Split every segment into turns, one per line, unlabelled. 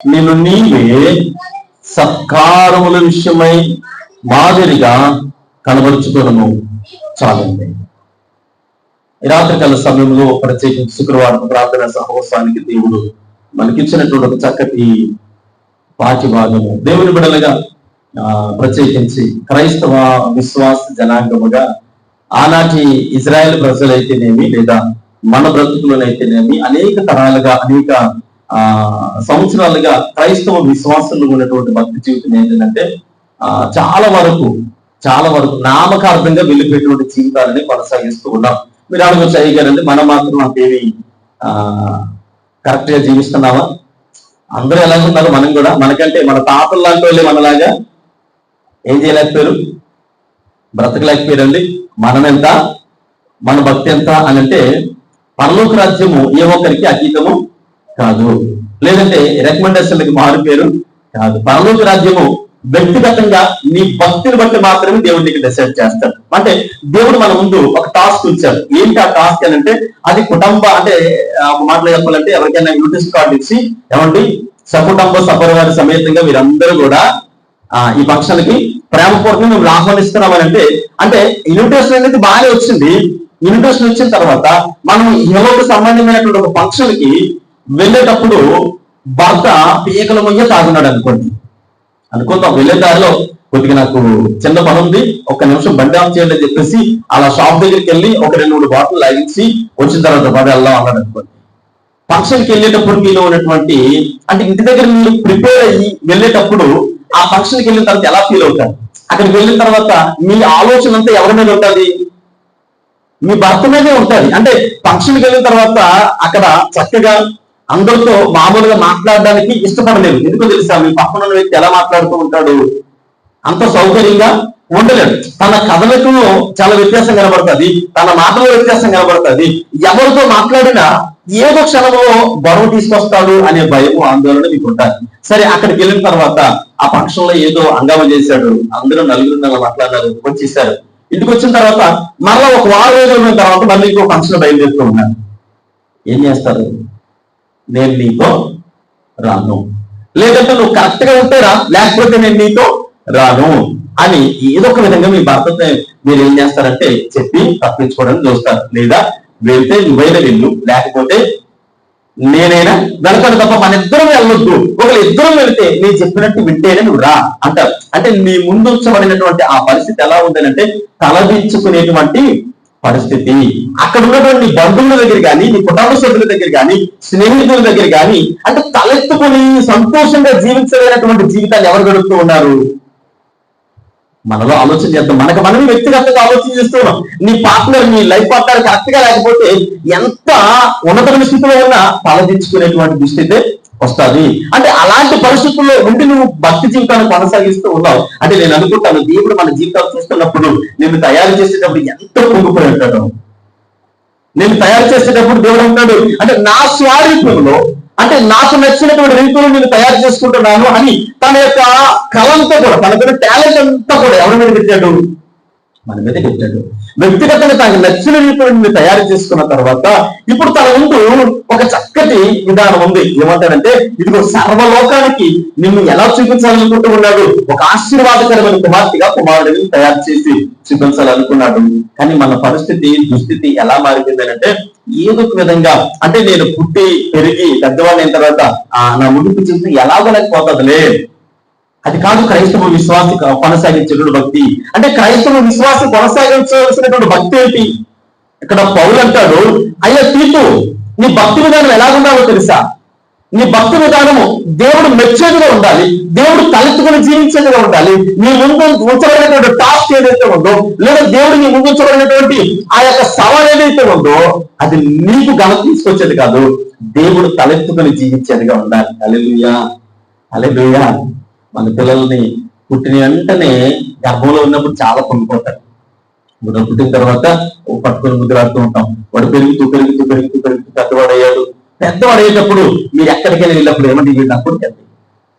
నేను నీవే సత్కారముల విషయమై మాదిరిగా కనబరుచుకోను చాలండి. రాత్రికాల సమయంలో ప్రత్యేకించి శుక్రవారం ప్రార్థన సహవాసానికి దేవుడు మనకిచ్చినటువంటి ఒక చక్కటి వాక్య భాగము దేవుని బిడలుగా ఆ, ప్రత్యేకించి క్రైస్తవ విశ్వాస జనాంగముగా ఆనాటి ఇజ్రాయెల్ ప్రజలైతేనేమి లేదా మన బ్రతుకులనైతేనేమి అనేక తరాలుగా అనేక ఆ సంవత్సరాలుగా క్రైస్తవ విశ్వాసంలో ఉన్నటువంటి భక్తి జీవితం ఏంటంటే ఆ చాలా వరకు చాలా వరకు నామకార్థంగా వెళ్ళిపోయేటువంటి జీవితాలని కొనసాగిస్తూ ఉన్నాం. మీరు అడగచ్చు అయ్యారంటే మనం మాత్రం అంతేమి ఆ కరెక్ట్గా జీవిస్తున్నావా? అందరూ ఎలాగ ఉన్నారు మనం కూడా. మనకంటే మన తాతలు లాంటి వాళ్ళే మనలాగా. ఏం చేయలేకపోయారు? బ్రతకలేకపోయారండి. మనం ఎంత మన భక్తి ఎంత అని అంటే పరలోక రాజ్యము ఏ ఒక్కరికి అతీతము కాదు. లేదంటే రికమెండేషన్లకు మారు పేరు కాదు. పరలోక రాజ్యము వ్యక్తిగతంగా నీ భక్తిని బట్టి మాత్రమే దేవుడు నీకు డిసైడ్ చేస్తాడు అంటే దేవుడు మన ముందు ఒక టాస్క్ ఉంచాడు. ఏంటి ఆ టాస్క్ అని అంటే అది కుటుంబ అంటే ఒక మాటలు చెప్పాలంటే ఎవరికైనా యూటిస్ కార్డు ఇచ్చి ఏమండి? సకుటుంబ సపరివారి సమేతంగా మీరందరూ కూడా ఆ ఈ ఫంక్షన్ ప్రేమపూర్వకంగా మేము ఆహ్వానిస్తున్నామని అంటే అంటే ఇన్విటేషన్ అనేది బాగానే వచ్చింది. ఇన్విటేషన్ వచ్చిన తర్వాత మనం యువకు సంబంధమైనటువంటి ఒక ఫంక్షన్ వెళ్ళేటప్పుడు భర్త పీకల మొయ్య తాగున్నాడు అనుకోండి. అనుకుందాం వెళ్ళే దారిలో కొద్దిగా నాకు చిన్న పని ఉంది ఒక నిమిషం బండి ఆఫ్ చేయండి అని చెప్పేసి అలా షాప్ దగ్గరికి వెళ్ళి ఒక రెండు మూడు బాటిల్ లాగించి వచ్చిన తర్వాత పది వెళ్దాం అన్నాడు అనుకోండి. ఫంక్షన్కి వెళ్ళేటప్పుడు మీలో ఉన్నటువంటి అంటే ఇంటి దగ్గర మీరు ప్రిపేర్ అయ్యి వెళ్ళేటప్పుడు ఆ ఫంక్షన్కి వెళ్ళిన తర్వాత ఎలా ఫీల్ అవుతారు? అక్కడికి వెళ్ళిన తర్వాత మీ ఆలోచన అంతా ఎవరి మీద ఉంటుంది? మీ భర్త మీదే ఉంటుంది. అంటే ఫంక్షన్కి వెళ్ళిన తర్వాత అక్కడ చక్కగా అందరితో మామూలుగా మాట్లాడడానికి ఇష్టపడలేదు. ఎందుకు తెలుసా? మీ పక్కన ఉన్న వ్యక్తి ఎలా మాట్లాడుతూ ఉంటాడు? అంత సౌకర్యంగా ఉండలేడు. తన కథలకు చాలా వ్యత్యాసం కనబడుతుంది. తన మాటలో వ్యత్యాసం కనబడుతుంది. ఎవరితో మాట్లాడినా ఏదో క్షణంలో గొడవ తీసుకొస్తాడు అనే భయం ఆందోళన మీకు ఉంటారు సరే అక్కడికి వెళ్ళిన తర్వాత ఆ పక్షంలో ఏదో హంగామా చేశాడు. అందరూ నలుగురు నెలలు మాట్లాడారు. వచ్చేసారు ఇంటికి వచ్చిన తర్వాత మళ్ళా ఒక వారం రోజులు ఉన్న తర్వాత మళ్ళీ ఇంకో ఫంక్షన్ బయలుదేరుతూ ఉన్నారు. ఏం చేస్తారు? నేను నీతో రాను. లేదంటే నువ్వు కరెక్ట్గా ఉంటే రా లేకపోతే నేను నీతో రాను అని ఏదో ఒక విధంగా మీ భర్తతో మీరు ఏం చేస్తారంటే చెప్పి తప్పించుకోవడానికి చూస్తారు. లేదా వెళ్తే నువ్వైనా వెళ్ళు లేకపోతే నేనైనా వెళ్తాను తప్ప మన ఇద్దరం వెళ్ళొద్దు. ఒకళ్ళు ఇద్దరం వెళ్తే నేను చెప్పినట్టు వింటేనే నువ్వు రా అంటారు. అంటే నీ ముందు ఉంచబడినటువంటి ఆ పరిస్థితి ఎలా ఉందనంటే తలదించుకునేటువంటి పరిస్థితి. అక్కడ ఉన్నటువంటి బంధువుల దగ్గర కానీ నీ కుటుంబ సభ్యుల దగ్గర కానీ స్నేహితుల దగ్గర కానీ అంటే తలెత్తుకొని సంతోషంగా జీవించలేనటువంటి జీవితాన్ని ఎవరు గడుపుతూ ఉన్నారు? మనలో ఆలోచన చేద్దాం. మనకు మనం వ్యక్తిగతంగా ఆలోచన చేస్తున్నాం నీ పార్ట్నర్ నీ లైఫ్ పార్ట్నర్ కరెక్ట్గా లేకపోతే ఎంత ఉన్నతమైన స్థితిలో ఉన్నా తలదించుకునేటువంటి దుస్థితే వస్తుంది. అంటే అలాంటి పరిస్థితుల్లో ఉండి నువ్వు భక్తి జీవితాన్ని కొనసాగిస్తూ ఉన్నావు. అంటే నేను అనుకుంటాను దేవుడు మన జీవితాలు చూస్తున్నప్పుడు నేను తయారు చేసేటప్పుడు ఎంతో పొంగిపోయి ఉంటాను నేను తయారు చేసేటప్పుడు దేవుడు అంటాడు అంటే నా స్వారూప్యంలో అంటే నాకు నచ్చినటువంటి రీతిలో నేను తయారు చేసుకుంటున్నాను అని తన యొక్క కళంతో కూడా తనకున్న టాలెంట్ అంతా కూడా ఎవరి మీద పెట్టాడు? మన మీద పెట్టాడు. వ్యక్తిగతంగా తనకు నచ్చిన రీతిలో తయారు చేసుకున్న తర్వాత ఇప్పుడు తన ముందు ఒక చక్కటి విధానం ఉంది. ఏమంటాడంటే ఇదిగో సర్వలోకానికి నిన్ను ఎలా చూపించాలనుకుంటూ ఉన్నాడు? ఒక ఆశీర్వాదకరమైన కుమార్తెగా కుమారుడిని తయారు చేసి చూపించాలనుకున్నాడు. కానీ మన పరిస్థితి దుస్థితి ఎలా మారిపోయింది అంటే ఏదో ఒక విధంగా అంటే నేను పుట్టి పెరిగి పెద్దవాళ్ళైన తర్వాత ఆ నా ముడుపు చూసి ఎలాగో లేకపోతుందిలే అది కాదు క్రైస్తవ విశ్వాసి కొనసాగించేటువంటి భక్తి. అంటే క్రైస్తవ విశ్వాసి కొనసాగించవలసినటువంటి భక్తి ఏంటి? ఇక్కడ పౌలు అంటాడు అయ్యా తీతు నీ భక్తి విధానం ఎలాగుండాలో తెలుసా? నీ భక్తి విధానము దేవుడు మెచ్చేదిగా ఉండాలి దేవుడు తలెత్తుకుని జీవించేదిగా ఉండాలి. నీ ముందు ఉంచబడినటువంటి టాస్క్ ఏదైతే ఉందో లేదా దేవుడు నీ ముందు ఉంచబడినటువంటి ఆ యొక్క సవాల్ ఏదైతే ఉందో అది నీకు ఘనత తీసుకొచ్చేది కాదు. దేవుడు తలెత్తుకుని జీవించేదిగా ఉండాలి. అలెలుయా అలెలుయా మన పిల్లల్ని పుట్టిన వెంటనే గర్భంలో ఉన్నప్పుడు చాలా పొంగిపోతారు. ముద్ర పుట్టిన తర్వాత ఓ పట్టుకొని ముద్రాడుతూ ఉంటాం. వాడు పెరుగుతూ పెరుగుతూ పెరుగుతూ పెరుగుతూ పెద్దవాడు అయ్యాడు. పెద్దవాడు అయ్యేటప్పుడు మీరు ఎక్కడికైనా వెళ్ళినప్పుడు ఏమంటే వీడు నా కొడుకు అండి?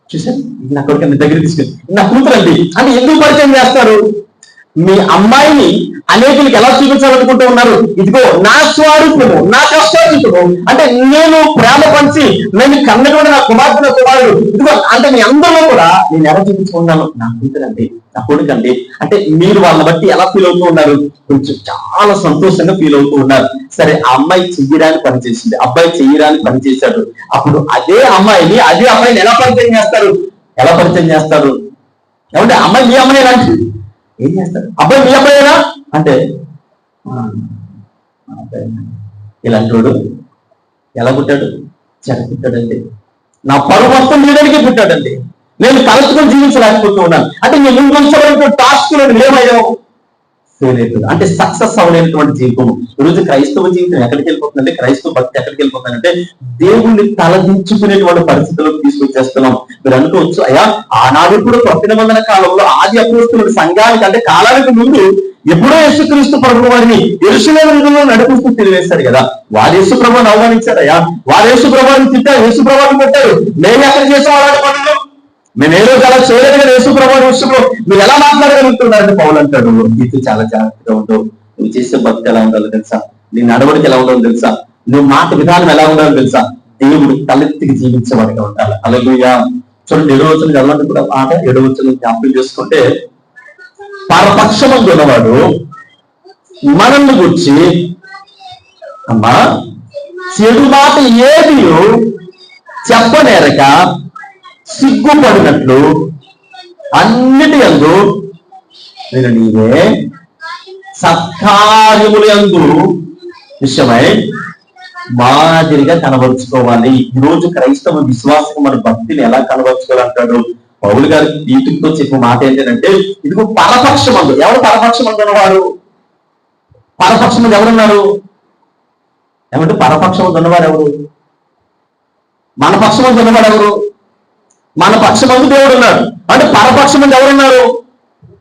చూసారు నా కొడుకు దగ్గర తీసుకెళ్ళి నా కూతురండి అని ఎందుకు పరిచయం చేస్తారు? మీ అమ్మాయిని అనేకులకి ఎలా చూపించాలనుకుంటూ ఉన్నారు? ఇదిగో నా స్వరూపము నా కష్టార్జితము. అంటే నేను ప్రేమ పంచి నేను కన్నటువంటి నా కుమార్తె కుమారుడు. ఇదిగో అంటే మీ అందరిలో కూడా నేను ఎలా చూపించుకున్నాను నా కూతురండి నా కొడుకండి. అంటే మీరు వాళ్ళని బట్టి ఎలా ఫీల్ అవుతూ ఉన్నారు? కొంచెం చాలా సంతోషంగా ఫీల్ అవుతూ ఉన్నారు. సరే ఆ అమ్మాయి చెయ్యరాని పనిచేసింది అబ్బాయి చెయ్యరాని పనిచేశాడు అప్పుడు అదే అమ్మాయిని అదే అమ్మాయిని ఎలా పరిచయం చేస్తారు? ఎలా పరిచయం చేస్తారు? ఏమంటే అమ్మాయి మీ అమ్మాయి ఎలాంటి ఏం చేస్తారు? అబ్బాయి మీ అబ్బాయినా అంటే ఇలా చూడు. ఇలాంటి ఎలా పుట్టాడు? చెడ పుట్టాడండి నా పరువు మొత్తం మీదడికి పుట్టాడండి. నేను కలుసుకొని జీవించలేకపోతూ ఉన్నాను. అంటే నేను ముందు ఉంచబడిన టాస్క్ ఏమయ్యావు ఫెయిల్ అవుతుంది అంటే సక్సెస్ అవ్వలేనటువంటి జీవితం. ఈరోజు క్రైస్తవ జీవితం ఎక్కడికి వెళ్ళిపోతుందంటే క్రైస్తవ భక్తి ఎక్కడికి వెళ్ళిపోతుందంటే దేవుణ్ణి తలదించుకునేటువంటి పరిస్థితులకు తీసుకొచ్చేస్తున్నాం. మీరు అనుకోవచ్చు అయ్యా ఆనాడు కూడా కొత్త నిబంధన కాలంలో ఆది అపోస్తులుడు సంఘానికి అంటే కాలానికి ముందు ఎప్పుడో యేసుక్రీస్తు ప్రభు వారిని ఎరుసలేములో నడిపిస్తూ తెలివేశారు కదా. వారు యేసు ప్రభుని ఆహ్వానించారయ్యా వారు యేసు ప్రభాని తిట్టారు యేసు ప్రభావం పెట్టారు మేము ఎక్కడ చేసాం అలాంటి పనులు మేము ఏ రోజు అలా చేయలేదు కదా యేసు ప్రభావం విషయంలో. మీరు ఎలా మాట్లాడగలుగుతున్నారని పౌలు అంటాడు నీతో చాలా జాగ్రత్తగా ఉండవు నువ్వు చేసే భక్తి ఎలా ఉండాలో తెలుసా? నీ నడవడికి ఎలా ఉండాలో తెలుసా? నువ్వు మాట విధానం ఎలా ఉండాలో తెలుసా? దేవుడు తలెత్తికి జీవించేవాడిగా ఉండాలి. అలాగే చూడండి ఏడో వచ్చిన చదవండి కూడా మాట ఏడో వచ్చిన జ్ఞాపకం చేసుకుంటే పరపక్షమందు ఉన్నవాడు మనల్ని గుర్చి అమ్మా చెడు మాట ఏది చెప్పనేరక సిగ్గుపడినట్లు అన్నిటి యందు నేను నీవే సత్కార్యములు యందు విషయమై మాదిరిగా కనబరుచుకోవాలి. ఈ రోజు క్రైస్తవ విశ్వాసం మన భక్తిని ఎలా కనబరుచుకోవాలంటాడు పౌలు గారు ఈటుతో చెప్పిన మాట ఏంటంటే ఇదిగో పరపక్షమందు. ఎవరు పరపక్షమందు ఉన్నవారు? పరపక్షమందు ఎవరున్నారు? ఏమంటే పరపక్షమందు ఉన్నవారు ఎవరు? మన పక్షమందు ఉన్నవాడు ఎవరు? మన పక్షమందు దేవుడు ఉన్నాడు అంటే పరపక్షమందు ఎవరున్నారు?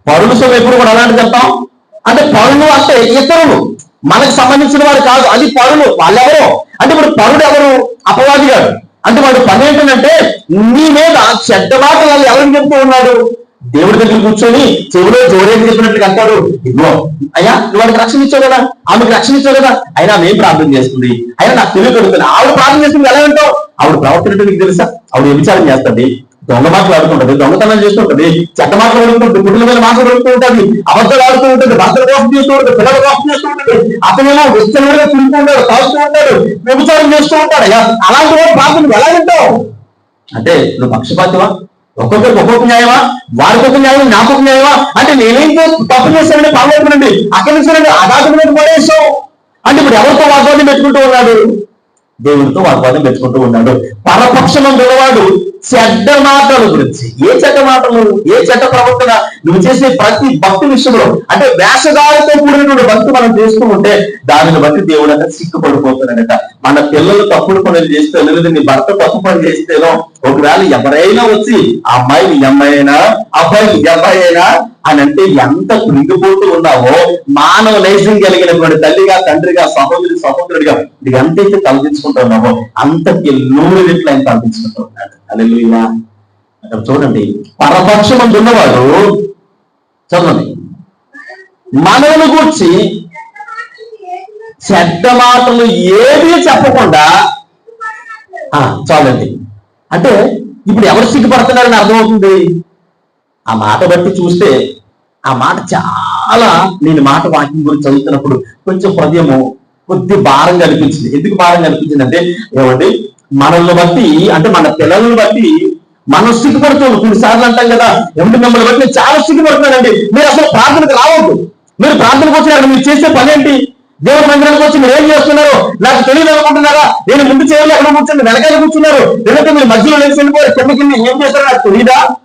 పరులు సొమ్ము ఎప్పుడు కూడా అలాంటి చెప్తాం. అంటే పరులు అంటే ఇతరులు. మనకు సంబంధించిన వారు కాదు. అది పరులు. వాళ్ళెవరు? అంటే ఇప్పుడు పరుడు ఎవరు? అపవాది గారు అంటే వాడు పని ఏంటంటే నీ మీద చెడ్డ మాటలు వాళ్ళు ఎవరిని చెప్తూ ఉన్నాడు? దేవుడి దగ్గర కూర్చొని చెవిలో జోరేది చెప్పినట్టు అంటాడు ఇదిగో అయ్యా నువ్వు వాడికి రక్షణ ఇచ్చావు కదా ఆమెకు రక్షణ ఇచ్చావు కదా అయినా మేం ప్రార్థన చేస్తుంది? అయినా నాకు తెలియకడుగుతుంది ఆవిడ ప్రార్థన చేస్తుంది ఎలా ఉంటావు ఆవిడ ప్రవర్తన నీకు తెలుసా? ఆవిడ వ్యభిచారం చేస్తుంది? దొంగ మాటలు ఆడుతుంటది దొంగతనం చేస్తుంటది చెడ్డ మాటలు ఆడుతుంటుంది కుటుంబ మీద మాటలు ఆడుతూ ఉంటుంది అబద్ధాలు ఆడుతూ ఉంటుంది భర్తల కోసం చేస్తూ ఉంటుంది పిల్లల కోసం చేస్తూ ఉంటుంది అతనేమో విస్తరణగా తింటూ ఉంటాడు తాగుతూ ఉంటాడు వ్యభిచారం చేస్తూ ఉంటాడు. అయ్యా, అలాంటి వాడు ప్రార్థన ఎలా వింటావు? అంటే నువ్వు పక్షపాతమా ఒక్కొక్కరికి ఒక్కొక్క న్యాయమా? వారికి ఒక న్యాయం నాకు ఒక న్యాయమా? అంటే నేనేం తప్పు చేశానంటే పాల్గొనండి అక్కడి నుంచి అగాధం మీద పడేసావు అంటే ఇప్పుడు ఎవరితో వాగ్వాదం పెట్టుకుంటూ ఉన్నాడు? దేవుడితో వాగ్వాదం పెట్టుకుంటూ ఉన్నాడు. పరపక్షం గొడవాడు చెడ్డ మాటల గురించి ఏ చెడ్డ మాటలు ఏ చెడ్డ ప్రవర్తన? నువ్వు చేసే ప్రతి భక్తి విషయంలో. అంటే వేషగాలతో కూడినటువంటి భక్తి మనం చేస్తూ ఉంటే దానిని బట్టి దేవుడు అంతా సిగ్గుపడిపోతున్నాడట మన పిల్లలు తప్పుడు పనులు చేస్తే లేదు నీ భర్త తప్పు పని చేస్తేనో ఒకవేళ ఎవరైనా వచ్చి అమ్మాయి అమ్మాయి అయినా అబ్బాయి అబ్బాయి అయినా అని అంటే ఎంత కృంగిపోతూ ఉన్నావో మానవ నైజం కలిగినటువంటి తల్లిగా తండ్రిగా సహోదరి సహోదరుడిగా ఇది ఎంతైతే తలదించుకుంటూ ఉన్నావో అంతకి నూనె రెట్లు ఆయన తలదించుకుంటూ ఉన్నాడు అలెలుయా అక్కడ చూడండి. పరపక్షం ఉన్నవాడు చదవండి. మనవుని గూర్చి చెడ్డ మాటలు ఏవి చెప్పకుండా ఆ, చాలండి. అంటే ఇప్పుడు ఎవరు సిగ్గుపడుతున్నారని అర్థమవుతుంది? ఆ మాట బట్టి చూస్తే ఆ మాట చాలా నేను మాట వాక్యం గురించి చదువుతున్నప్పుడు కొంచెం హృదయము కొద్ది భారంగా అనిపించింది ఎందుకు భారంగా అనిపించింది అంటే ఏమండి? మనల్ని బట్టి అంటే మన పిల్లలను బట్టి మనం సిగ్గుపడుతున్నాం కొన్నిసార్లు అంటాం కదా ఏమంటే మిమ్మల్ని బట్టి నేను చాలా సిగ్గుపడుతున్నానండి. మీరు అసలు ప్రార్థనకు రావద్దు. మీరు ప్రార్థనకు వచ్చినారు మీరు చేసే పని ఏంటి దేవుడి మందిరానికి వచ్చి మీరు ఏం చేస్తున్నారు? నాకు తెలియదు అనుకుంటున్నారా? నేను ముందు చేయాలి ఎక్కడ కూర్చుని వెనకాల కూర్చున్నారు. లేదంటే మీరు మధ్యలో లేచి వెళ్ళిపోయారు కింద కింద ఏం చేస్తారో నాకు తెలియదా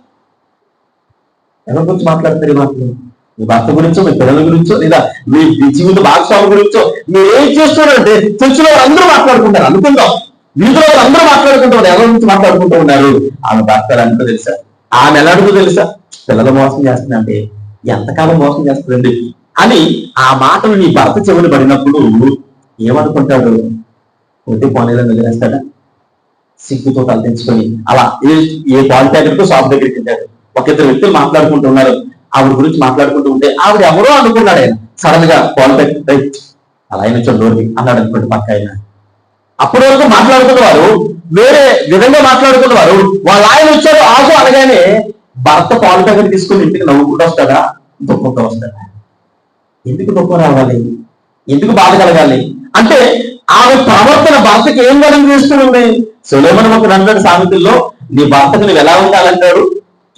ఎవరి గురించి మాట్లాడతారు ఈ మాటలు? మీ భర్త గురించో మీ పిల్లల గురించో లేదా మీ జీవిత భాగస్వామి గురించో మీరు ఏం చేస్తున్నారంటే చర్చిలో అందరూ మాట్లాడుకుంటారు. అనుకుందాం. వీధిలో అందరూ మాట్లాడుకుంటారు ఎవరి గురించి మాట్లాడుకుంటూ ఉన్నారు? ఆమె భర్త అనుకో తెలుసా? ఆమె ఎలా తెలుసా? పిల్లలు మోసం చేస్తుందంటే ఎంతకాలం మోసం చేస్తుందండి అని ఆ మాటలు నీ భర్త చెవులు పడినప్పుడు ఏమనుకుంటాడు? కొద్ది పోనీలను వదిలేస్తాడా? సిగ్గుతో తలదించుకొని అలా ఏ ఏ పాలిటెక్నిక్ షాప్ దగ్గరికి వెళ్ళాడు. ఒక ఇద్దరు వ్యక్తులు మాట్లాడుకుంటున్నారు ఆవిడ గురించి మాట్లాడుకుంటూ ఉంటే ఆవిడ ఎవరో అనుకున్నాడు ఆయన. సడన్గా క్వాలిఫై అలా ఆయన చంద్రుడికి అన్నాడు అనుకోండి పక్క ఆయన. అప్పటి వరకు మాట్లాడుకున్నవారు వేరే విధంగా మాట్లాడుకున్నవారు వాళ్ళ ఆయన వచ్చారు ఆకు అనగానే భర్త పాలు దగ్గర తీసుకుని ఇంటికి నవ్వుకుంటూ వస్తాడా? దుఃఖంతో వస్తాడా? ఎందుకు దుఃఖం రావాలి? ఎందుకు బాధ కలగాలి? అంటే ఆమె ప్రవర్తన భర్తకి ఏం బలం చేస్తుంది సులేమన్ ఒక అన్నాడు సామెతల్లో నీ భర్తకు నువ్వు ఎలా ఉండాలంటాడు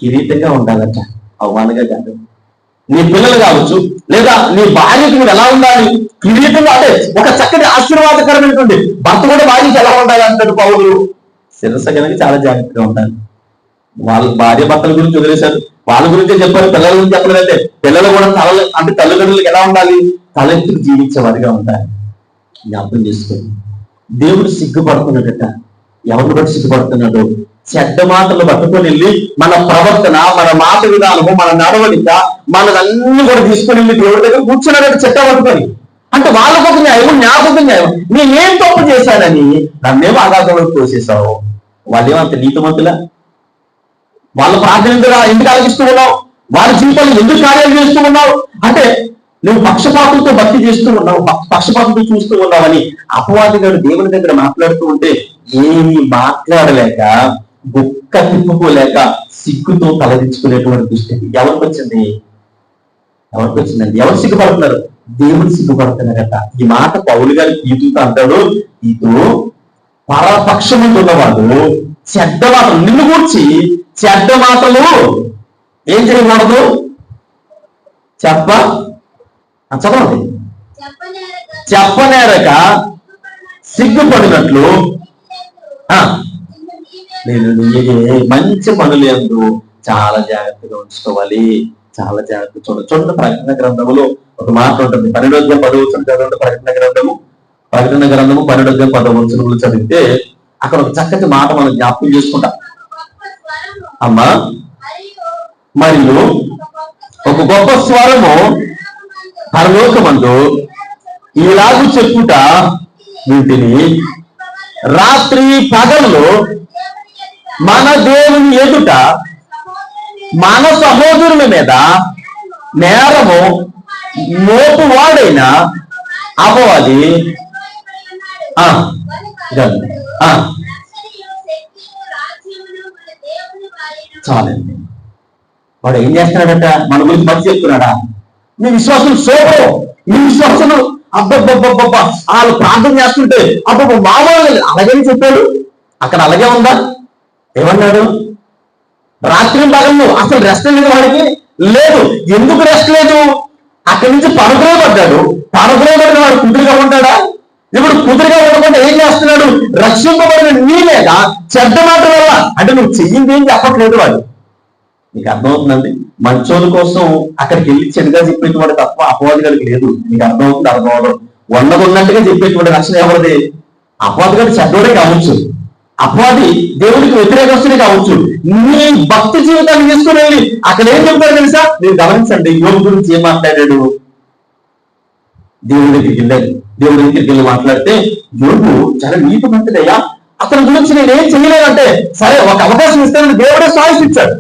కిరీటంగా ఉండాలంట. అవమానంగా కాదు. నీ పిల్లలు కావచ్చు లేదా నీ భార్యకు నువ్వు ఎలా ఉండాలి? కిరీటంగా అంటే ఒక చక్కటి ఆశీర్వాదకరమైనటువంటి భర్త కూడా భార్యకి ఎలా ఉండాలి అంటాడు పౌరులు శిరస కనుక చాలా జాగ్రత్తగా ఉండాలి. వాళ్ళ భార్య భర్తల గురించి వదిలేశారు. వాళ్ళ గురించే చెప్పారు పిల్లల గురించి చెప్పలేదంటే పిల్లలు కూడా తల అంటే తల్లిదండ్రులకు ఎలా ఉండాలి? తలెత్తుకు జీవించేవారిగా ఉండాలి. జ్ఞాపకం చేసుకోండి. దేవుడు సిగ్గుపడుతున్నాడట. ఎవరిని బట్టి సిగ్గుపడుతున్నాడు? చెడ్డ మాటలు పట్టుకొని వెళ్ళి మన ప్రవర్తన మన మాట విధానము మన నడవడిక మనదన్నీ కూడా తీసుకొని వెళ్ళి దేవుడి దగ్గర కూర్చున్నాడు చెట్ట పట్టుకొని. అంటే వాళ్ళకు ఒక న్యాయం జ్ఞాపకం న్యాయం నేనేం తప్పు చేశానని నన్నేమో ఆఘాతంలో తోసేసావు వాళ్ళేమంత నీతిమంతులా? వాళ్ళ ప్రార్థన ఎందుకు ఎందుకు ఆలోచిస్తూ ఉన్నావు? వాళ్ళ జీవితాలు ఎందుకు కార్యాలు చేస్తూ ఉన్నావు? అంటే నువ్వు పక్షపాతంతో భక్తి చేస్తూ ఉన్నావు పక్ష- పక్షపాతంతో చూస్తూ ఉన్నావని అపవాది గారు దేవుని దగ్గర మాట్లాడుతూ ఉంటే ఏమి మాట్లాడలేక బుక్క తిప్పుకోలేక సిగ్గుతో తలదించుకునేటువంటి దుస్థితి. ఎవరికి వచ్చింది? ఎవరికి వచ్చిందండి? ఎవరు సిగ్గుపడుతున్నారు? దేవుడు సిగ్గుపడుతున్నారట ఈ మాట పౌలు గారి తీతుతో అంటాడు ఇదో పరపక్షముందు ఉన్నవాడు చెడ్డ నిన్ను కూర్చి చెడ్డ మాటలు ఏం చేయకూడదు? చెప్ప. చదవండి చెప్పనేరక సిగ్గుపడినట్లు. ఆ, నేను మంచి పనులు ఎందు చాలా జాగ్రత్తగా ఉంచుకోవాలి. చాలా జాగ్రత్త చూడ. చూడండి ప్రకటన గ్రంథములో ఒక మాట ఉంటుంది. పన్నెండోద్యం పదవచ్చును చదవండి ప్రకటన గ్రంథము ప్రకటన గ్రంథము పన్నెండోద్యం పదవచ్చునులు చదివితే అక్కడ ఒక చక్కటి మాట మనం జ్ఞాపకం చేసుకుంటాం. అమ్మా మరియు ఒక గొప్ప స్వరము పరలోకమందు ఈలాగు చెప్పుట వీటిని రాత్రి పగల్లో మన దేవుని ఎదుట మన సహోదరుల మీద నేరము మోపు వాడైన అపవాది ఆ, చాలండి. వాడు ఏం చేస్తున్నాడట? మన గురించి మంచి చెప్తున్నాడా? మీ విశ్వాసం సోపో మీ విశ్వాసం అబ్బబ్బబ్బబ్బబ్బ. వాళ్ళు ప్రార్థన చేస్తుంటే అబ్బబ్బ మామూలు అలాగే చెప్పాడు. అక్కడ అలాగే ఉందా? ఏమన్నాడు? రాత్రి భాగంలో అసలు రెస్ట్ లేదు వాడికి లేదు. ఎందుకు రెస్ట్ లేదు? అక్కడి నుంచి పరుగులో పడ్డాడు. పరుగులో పడిన వాడు కుంటుగా ఉంటాడా? ఇప్పుడు కుదురుగా ఉండకుండా ఏం చేస్తున్నాడు? రక్షింపబడిన నీ మీద చెడ్డ మాట వల్ల. అంటే నువ్వు చెయ్యింది ఏం చెప్పట్లేదు వాడు. నీకు అర్థమవుతుందండి? మంచోళ్ళ కోసం అక్కడికి వెళ్ళి చెడుగా చెప్పేటువంటి తప్ప అపవాదిగాడికి లేదు. నీకు అర్థమవుతుంది అర్థం అవడం ఉన్నది ఉన్నట్టుగా చెప్పేటువంటి రక్షణ ఎవరిది? అపవాదిగాడు చెడ్డోడే కావచ్చు. అపవాది దేవుడికి వ్యతిరేకస్తుడే కావచ్చు. నీ భక్తి జీవితాన్ని తీసుకుని వెళ్ళి అక్కడ ఏం చెప్తారు తెలుసా? మీరు గమనించండి యోగు గురించి ఏం మాట్లాడాడు? దేవుడి దగ్గరికి వెళ్ళాడు. దేవుడి దగ్గరికి వెళ్ళి మాట్లాడితే దేవుడు చాలా నీతి మంత్రుడయ్యా అతని గురించి నేనేం చేయలేదంటే సరే ఒక అవకాశం ఇస్తానని దేవుడే సాయిస్ ఇచ్చాడు.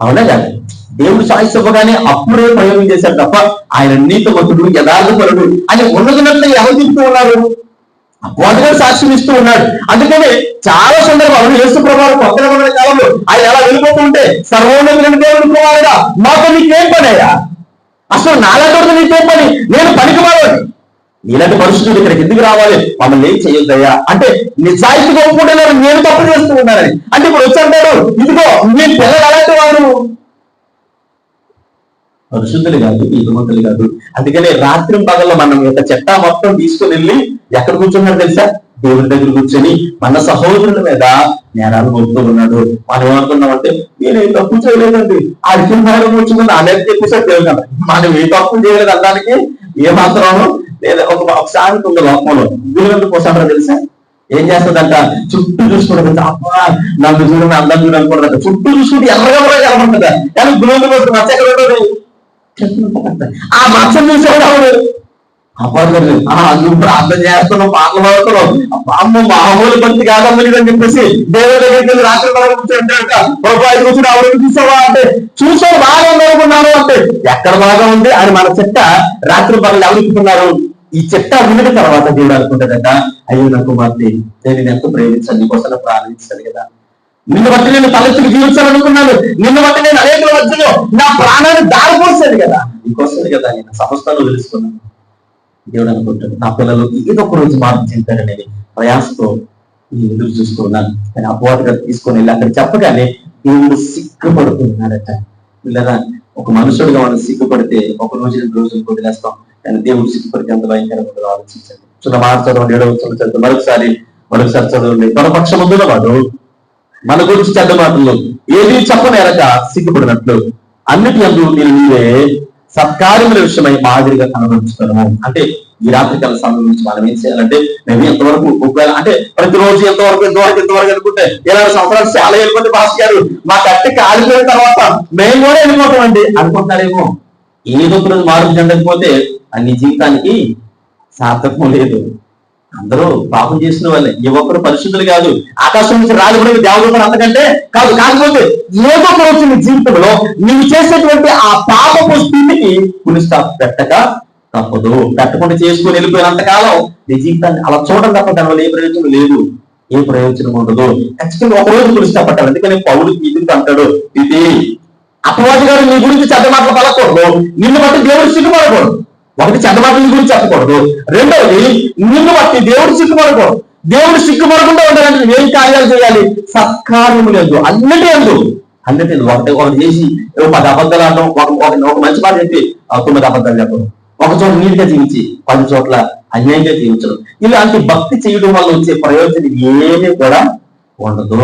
అవునా కాదు? దేవుడు సాయిస్ ఇవ్వగానే అప్పుడే ప్రయోగం చేశాడు తప్ప ఆయన నీతిమంతుడు యథార్థపరుడు అని ఉన్నదినట్లు ఎవరు తింటూ ఉన్నారు? అపవాది గారు సాక్ష్యం ఇస్తూ ఉన్నాడు. అందుకని చాలా సందర్భాలు యేసు ప్రభావం కొత్త నిబంధన కాలంలో ఆయన ఎలా వెళ్ళిపోతుంటే ఉంటే దేవుడు కుమారుడా మాకు నీకేం పనయ్యా? అసలు నాలాంటి నీకేం పని? నేను పనికి మారాలి. ఇలాంటి పరిస్థితులు ఇక్కడికి ఎందుకు రావాలి? మమ్మల్ని ఏం చేయొద్దయ్యా? అంటే నిజాయితీగా ఒప్పుకుంటే నేను తప్పు చేస్తూ ఉన్నానని అంటే ఇప్పుడు వచ్చి అంటాడు ఇదిగో మీ పిల్లలు అలాంటి వారు. పరిశుద్ధులు కాదు నీతిమంతులు కాదు. అందుకనే రాత్రి పగల్లో మనం యొక్క చెట్ట మొత్తం తీసుకుని వెళ్ళి ఎక్కడ కూర్చున్నాడు తెలుసా? దేవుడి దగ్గర కూర్చొని మన సహోదరుల మీద నేరాలు మోపుతూ ఉన్నాడు. మనం ఏమనుకున్నామంటే నేను ఏ తప్పు చేయలేదండి. ఆ అర్జున్ భాగం కూర్చుందని అనేది చెప్పేసాడు దేవుడు మనం ఏ తప్పు చేయలేదు అనడానికి ఏ మాత్రం లేదా ఒక ఒక సామెత ఉంది లోకంలో గురువులు పోసాడో తెలుసా? ఏం చేస్తుందంట? చుట్టూ చూసుకుంటుంది. అమ్మా నన్ను చూడండి అందం చూడండి అనుకుంటుందంట చుట్టూ చూసుకుంటే ఎర్రగా కూడా కనబడుతుందా కానీ గురువులు కోసం మచ్చ ఎక్కడ ఆ మచ్చ చూసేవాడు అపవాది గారు "ఆ, నువ్వు ప్రార్థన చేస్తున్నావు పాటలు పాడుతున్నావు. అమ్మ మామూలు భక్తి కాదమ్మ అని చెప్పేసి దేవుడి దగ్గరికి వెళ్ళి రాత్రి కూర్చుంటాడట ప్రభు ఐదు కూర్చుని ఆవిడ చూసావా? అంటే చూసావు బాగా ఉంది అనుకున్నాను అంటే ఎక్కడ బాగా ఉంది? అని మన చెట్ట రాత్రి పగలు ఎవరుకున్నారు ఈ చెట్ట విన్న తర్వాత దేవుడు అనుకుంటాడట అయ్యో నా కుమార్తె నేను ఎంత ఎంతో ప్రేమించాను నీకోసం ప్రార్థించాను కదా. నిన్ను బట్టి నేను తలెత్తులు జీవించాలనుకున్నాను. నిన్ను బట్టి నేను అనేక మధ్యలో నా ప్రాణాన్ని దారిపోసాను కదా. నీకోసం కదా నేను సమస్తాను తెలుసుకున్నాను దేవుడు అనుకుంటాడు నా పిల్లలు ఏదో ఒక రోజు మార్పు చెందారనేది ప్రయాసతో నేను ఎదురు చూస్తూ నేను అపోవాటుగా తీసుకొని వెళ్ళి అక్కడ చెప్పగానే దేవుడు సిగ్గుపడుతున్నాడట పిల్లరా ఒక మనుషుడుగా మనం సిగ్గుపడితే ఒక రోజు రెండు రోజులు వదిలేస్తాం. కానీ దేవుడు సిగ్గుపడితే ఎంత భయంకరంగా ఆలోచించండి చిన్న మాట చదవండి ఏడవ చదువు మరొకసారి మరొకసారి చదవండి పరపక్షమందున వాడు మన గురించి చెడ్డ మాటలు ఏది చెప్పనేరక సిగ్గుపడినట్లు అన్నిటి అందు నేను మీరే సత్కార్యముల విషయమై మాదిరిగా కనబరుచుతాను అంటే ఈ రాత్రి కాల సమయం నుంచి మనం ఏం చేయాలంటే మేము ఎంతవరకు ఒకవేళ అంటే ప్రతిరోజు ఎంతవరకు ఎంతవరకు ఎంతవరకు అనుకుంటే ఇరవై సంవత్సరాలు చాలా వెళ్ళిపోతే పాస్ గారు మా కట్టి కాలిపోయిన తర్వాత మేము కూడా వెళ్ళిపోతామండి అనుకుంటారేమో ఏదో ఒక రోజు మార్పు చెందకపోతే అది నీ జీవితానికి సార్థకం లేదు. అందరూ పాపం చేసిన వాళ్ళే. ఏ ఒక్కరు పరిశుద్ధులు కాదు. ఆకాశం నుంచి రాలి కూడా దేవదూతలు అంతకంటే కాదు. కాకపోతే ఏదో ఒక రోజు నీ జీవితంలో నువ్వు చేసేటువంటి ఆ పాపపు స్థితికి పులిస్తా పెట్టక తప్పదు. పెట్టకుండా చేసుకుని వెళ్ళిపోయినంత కాలం నీ జీవితాన్ని అలా చూడడం తప్ప దానివల్ల ఏ ప్రయోజనం లేదు. ఏ ప్రయోజనం ఉండదు. ఖచ్చితంగా ఒక రోజు పులిస్తా పట్టాలి. ఎందుకని పౌరుడు ఇది అంటాడు ఇది అపవాది గారు నీ గురించి చెడ్డ మాటలు పలకూడదు. నిన్ను బట్టి దేవుడు సిగ్గుపడకూడదు. ఒకటి చెడ్డమాటల గురించి చెప్పకూడదు. రెండవది నిన్ను బట్టి దేవుడు సిగ్గుపడకూడదు. దేవుడు సిగ్గుపడకుండా ఉండాలంటే ఏం కార్యాలు చేయాలి? సత్కార్యము లేదు అన్నిటి ఎందు అన్నిటి ఒకటి ఒకటి చేసి పది అబద్ధాలు ఆడడం ఒక ఒక- మంచి మాట చెప్పి తొమ్మిది అబద్ధాలు చెప్పడం. ఒక చోట నీటిగా జీవించి పది చోట్ల అన్యాయంగా జీవించడం. ఇలాంటి భక్తి చేయడం వల్ల వచ్చే ప్రయోజనం ఏమీ కూడా ఉండదు.